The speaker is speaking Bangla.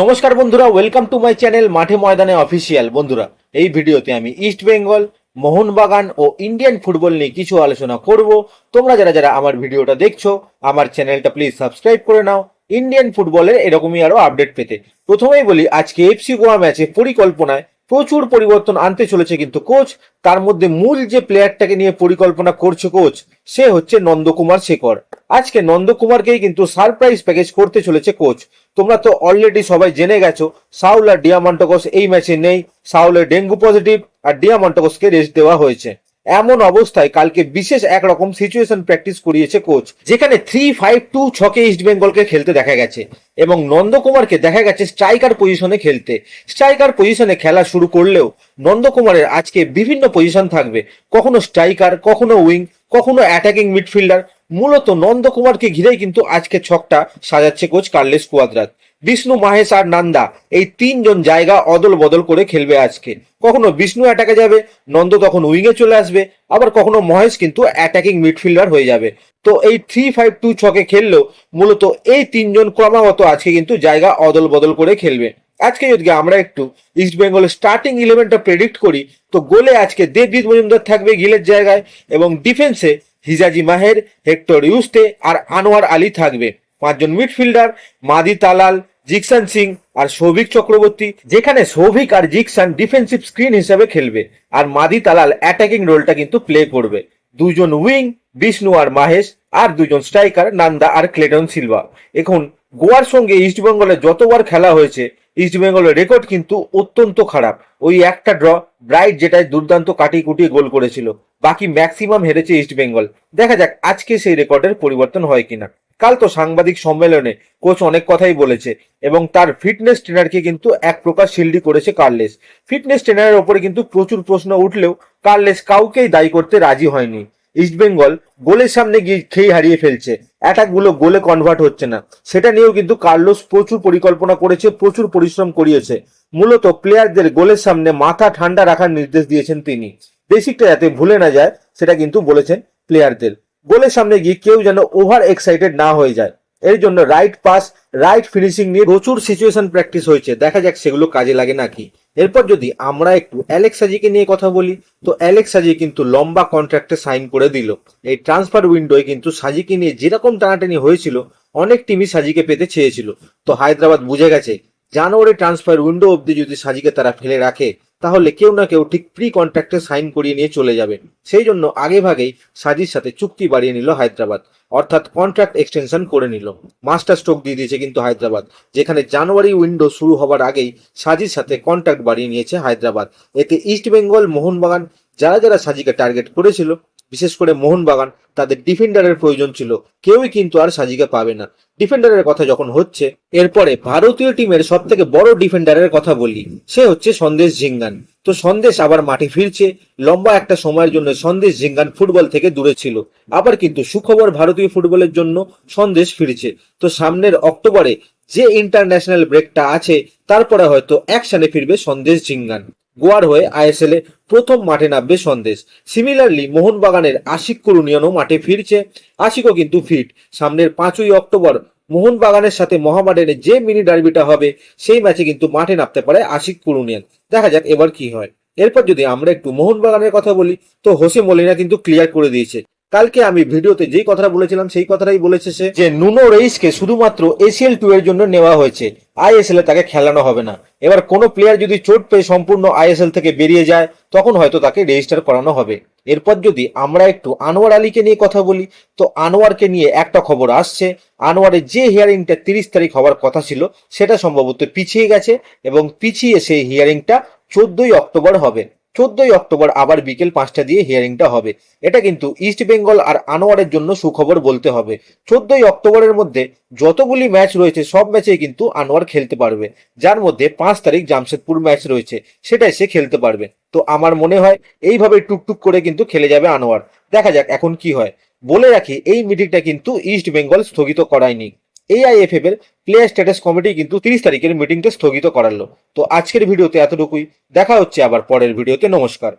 নমস্কার বন্ধুরা ওয়েলকাম টু মাই চ্যানেল মাঠে ময়দানে অফিসিয়াল বন্ধুরা, এই ভিডিওতে আমি ইস্ট বেঙ্গল মোহনবাগান ও ইন্ডিয়ান ফুটবল নিয়ে কিছু আলোচনা করব। তোমরা যারা যারা আমার ভিডিওটা দেখছ, আমার চ্যানেলটা প্লিজ সাবস্ক্রাইব করে নাও। ইন্ডিয়ান ফুটবলের এরকমই আরও আপডেট পেতে। প্রথমেই বলি, আজকে এফসি গোয়া ম্যাচে পরিকল্পনায় প্রচুর পরিবর্তন আনতে চলেছে কিন্তু কোচ। তার মধ্যে মূল যে প্লেয়ারটাকে নিয়ে পরিকল্পনা করছে কোচ, সে হচ্ছে নন্দকুমার শেখর। আজকে নন্দকুমারকেই কিন্তু সারপ্রাইজ প্যাকেজ করতে চলেছে কোচ। তোমরা তো অলরেডি সবাই জেনে গেছো, সাউল আর ডিয়ামান্টকস এই ম্যাচে নেই। সাউলের ডেঙ্গু পজিটিভ আর ডিয়ামান্টকসকে রেস্ট দেওয়া হয়েছে। এমন অবস্থায় কালকে বিশেষ একরকম সিচুয়েশন প্র্যাকটিস করিয়েছে কোচ যেখানে থ্রি ফাইভ টু ছকে ইস্ট বেঙ্গলকে খেলতে দেখা গেছে এবং নন্দকুমারকে দেখা গেছে স্ট্রাইকার পজিশনে খেলতে। স্ট্রাইকার পজিশনে খেলা শুরু করলেও নন্দকুমারের আজকে বিভিন্ন পজিশন থাকবে। কখনো স্ট্রাইকার কখনো উইং কখনো অ্যাটাকিং মিডফিল্ডার মূলত নন্দকুমারকে ঘিরেই কিন্তু আজকে ছকটা সাজাচ্ছে coach Carles Cuadrat. Vishnu, Mahesh আর নান্দা এই তিনজন জায়গা অদল বদল করে খেলবে আজকে। কখনো বিষ্ণু অ্যাটাকে যাবে, নন্দ তখন উইংয়ে চলে আসবে, আবার কখনো মহেশ কিন্তু অ্যাটাকিং মিডফিল্ডার হয়ে যাবে। তো এই থ্রি ফাইভ টু ছকে খেললেও মূলত এই তিনজন ক্রমাগত আজকে কিন্তু জায়গা অদল বদল করে খেলবে। আজকে যদি আমরা একটু ইস্ট বেঙ্গলের স্টার্টিং ইলেভেনটা প্রেডিক্ট করি, তো গোলে আজকে দেবজিৎ মজুমদার থাকবে গিলের জায়গায় এবং ডিফেন্সে হিজাজি মাহের, হেক্টর ইউস্টে আর আনোয়ার আলী থাকবে। পাঁচজন midfielder Madih Talal, Jeakson Singh আর সৌভিক চক্রবর্তী, যেখানে সৌভিক আর জিকসান ডিফেন্সিভ স্ক্রিন হিসেবে খেলবে। আর মাদি তালাল অ্যাটাকিং রোলটা কিন্তু প্লে করবে। দুজন উইং বিষ্ণু আর মাহেশ, আর দুজন স্ট্রাইকার নান্দা আর ক্লেটন সিলভা। এখন গোয়ার সঙ্গে ইস্টবেঙ্গলে যতবার খেলা হয়েছে ইস্টবেঙ্গলের রেকর্ড কিন্তু অত্যন্ত খারাপ। ওই একটা ড্র ব্রাইট যেটায় দুর্দান্ত কাটিয়ে কুটিয়ে গোল করেছিল। বাকি ম্যাক্সিমাম হেরেছে ইস্টবেঙ্গল দেখা যাক আজকে সেই রেকর্ডের পরিবর্তন হয় কিনা। কাল তো সাংবাদিক সম্মেলনে কোচ অনেক কথাই বলেছে এবং তার ফিটনেস ট্রেনারকে কিন্তু এক প্রকার শিল্ডি করেছে কার্লেস ফিটনেস ট্রেনারের ওপরে কিন্তু প্রচুর প্রশ্ন উঠলেও কার্লেস কাউকেই দায়ী করতে রাজি হয়নি। ইস্টবেঙ্গল গোলের সামনে গিয়ে খেয়ে হারিয়ে ফেলছে। অ্যাটাকগুলো গোলে কনভার্ট হচ্ছে না। সেটা নিয়েও কিন্তু কার্লোস প্রচুর পরিকল্পনা করেছে, প্রচুর পরিশ্রম করিয়েছে। মূলত প্লেয়ারদের গোলের সামনে মাথা ঠান্ডা রাখার নির্দেশ দিয়েছেন তিনি। বেসিকটা যাতে ভুলে না যায়, সেটা কিন্তু বলেছেন প্লেয়ারদের গোলের সামনে গিয়ে কেউ যেন ওভার এক্সাইটেড না হয়ে যায়। এর জন্য রাইট পাস রাইট ফিনিশিং নিয়ে প্রচুর সিচুয়েশন প্র্যাকটিস হয়েছে। দেখা যাক সেগুলো কাজে লাগে নাকি। এরপর যদি আমরা একটু অ্যালেক্স সাজিকে নিয়ে কথা বলি, তো অ্যালেক্স সাজি কিন্তু লম্বা কন্ট্রাক্টে সাইন করে দিল। এই ট্রান্সফার উইন্ডোয় কিন্তু সাজিকে নিয়ে যেরকম টানাটানি হয়েছিল, অনেক টিমই সাজিকে পেতে চেয়েছিল। তো হায়দ্রাবাদ বুঝে গেছে, জানুয়ারি ট্রান্সফার উইন্ডো অবধি যদি সাজিকে তারা ফেলে রাখে তাহলে কেউ না কেউ ঠিক প্রি কন্ট্রাক্টে সাইন করিয়ে নিয়ে চলে যাবে। সেই জন্য আগে ভাগেই সাজির সাথে চুক্তি বাড়িয়ে নিল হায়দ্রাবাদ। অর্থাৎ কন্ট্রাক্ট এক্সটেনশন করে নিল। মাস্টার স্ট্রোক দিয়ে দিয়েছে কিন্তু হায়দ্রাবাদ। যেখানে জানুয়ারি উইন্ডো শুরু হবার আগেই সাজির সাথে কন্ট্রাক্ট বাড়িয়ে নিয়েছে হায়দ্রাবাদ। এতে ইস্ট বেঙ্গল মোহনবাগান যারা যারা সাজিকে টার্গেট করেছিল বিশেষ করে মোহনবাগান, তাদের ডিফেন্ডারের প্রয়োজন ছিল। কেউই কিন্তু আর সাজিকে পাবে না। ডিফেন্ডারের কথা যখন হচ্ছে, এরপরে ভারতীয় টিমের সব থেকে বড় ডিফেন্ডারের কথা বলি। সে হচ্ছে সন্দেশ ঝিঙ্গান। তো সন্দেশ আবার মাঠে ফিরছে। লম্বা একটা সময়ের জন্য সন্দেশ ঝিঙ্গান ফুটবল থেকে দূরে ছিল। আবার কিন্তু সুখবর ভারতীয় ফুটবলের জন্য সন্দেশ ফিরছে। তো সামনের অক্টোবরে যে ইন্টারন্যাশনাল ব্রেকটা আছে, তারপরে হয়তো একসানে ফিরবে সন্দেশ ঝিঙ্গান। গোয়ার হয়ে আইএসএল এ প্রথম মাঠে নামবে সন্দেশ। সিমিলারলি মোহনবাগানের আশিক কুরুনিয়ানও মাঠে ফিরছে। আশিকও কিন্তু ফিট। সামনের পাঁচই অক্টোবর মোহনবাগানের সাথে মহামাডানের যে মিনি ডার্বিটা হবে, সেই ম্যাচে কিন্তু মাঠে নামতে পারে আশিক কুরুনিয়ান দেখা যাক এবার কি হয়। এরপর যদি আমরা একটু মোহনবাগানের কথা বলি, তো হোসে মলিনা কিন্তু ক্লিয়ার করে দিয়েছে। কালকে আমি ভিডিওতে যেই কথাটা বলেছিলাম, সেই কথাটাই বলেছে সে যে নুনো রেইসকে শুধুমাত্র এসিএল টু এর জন্য নেওয়া হয়েছে। আইএসএল এ তাকে খেলানো হবে না। এবার কোনো প্লেয়ার যদি চোট পেয়ে সম্পূর্ণ আইএসএল থেকে বেরিয়ে যায়, তখন হয়তো তাকে রেজিস্টার করানো হবে। এরপর যদি আমরা একটু আনোয়ার আলীকে নিয়ে কথা বলি, তো আনোয়ারকে নিয়ে একটা খবর আসছে। আনোয়ারের যে হিয়ারিংটা তিরিশ তারিখ হওয়ার কথা ছিল, সেটা সম্ভবত পিছিয়ে গেছে এবং পিছিয়ে সেই হিয়ারিংটা চোদ্দই অক্টোবর হবে। চোদ্দই অক্টোবর আবার বিকেল পাঁচটা দিয়ে হিয়ারিংটা হবে। এটা কিন্তু ইস্ট বেঙ্গল আর আনোয়ারের জন্য সুখবর বলতে হবে। চোদ্দই অক্টোবরের মধ্যে যতগুলি ম্যাচ রয়েছে, সব ম্যাচেই কিন্তু আনোয়ার খেলতে পারবে। যার মধ্যে পাঁচ তারিখ জামশেদপুর ম্যাচ রয়েছে, সেটাই সে খেলতে পারবে। তো আমার মনে হয় এইভাবে টুকটুক করে কিন্তু খেলে যাবে আনোয়ার। দেখা যাক এখন কি হয়। বলে রাখি, এই মিটিংটা কিন্তু ইস্ট বেঙ্গল স্থগিত করায়নি। এআইএফএফ এর প্লেয়ার স্ট্যাটাস কমিটি কিন্তু তিরিশ তারিখের মিটিংটা স্থগিত করালো। তো আজকের ভিডিওতে এতটুকুই। দেখা হচ্ছে আবার পরের ভিডিওতে। নমস্কার।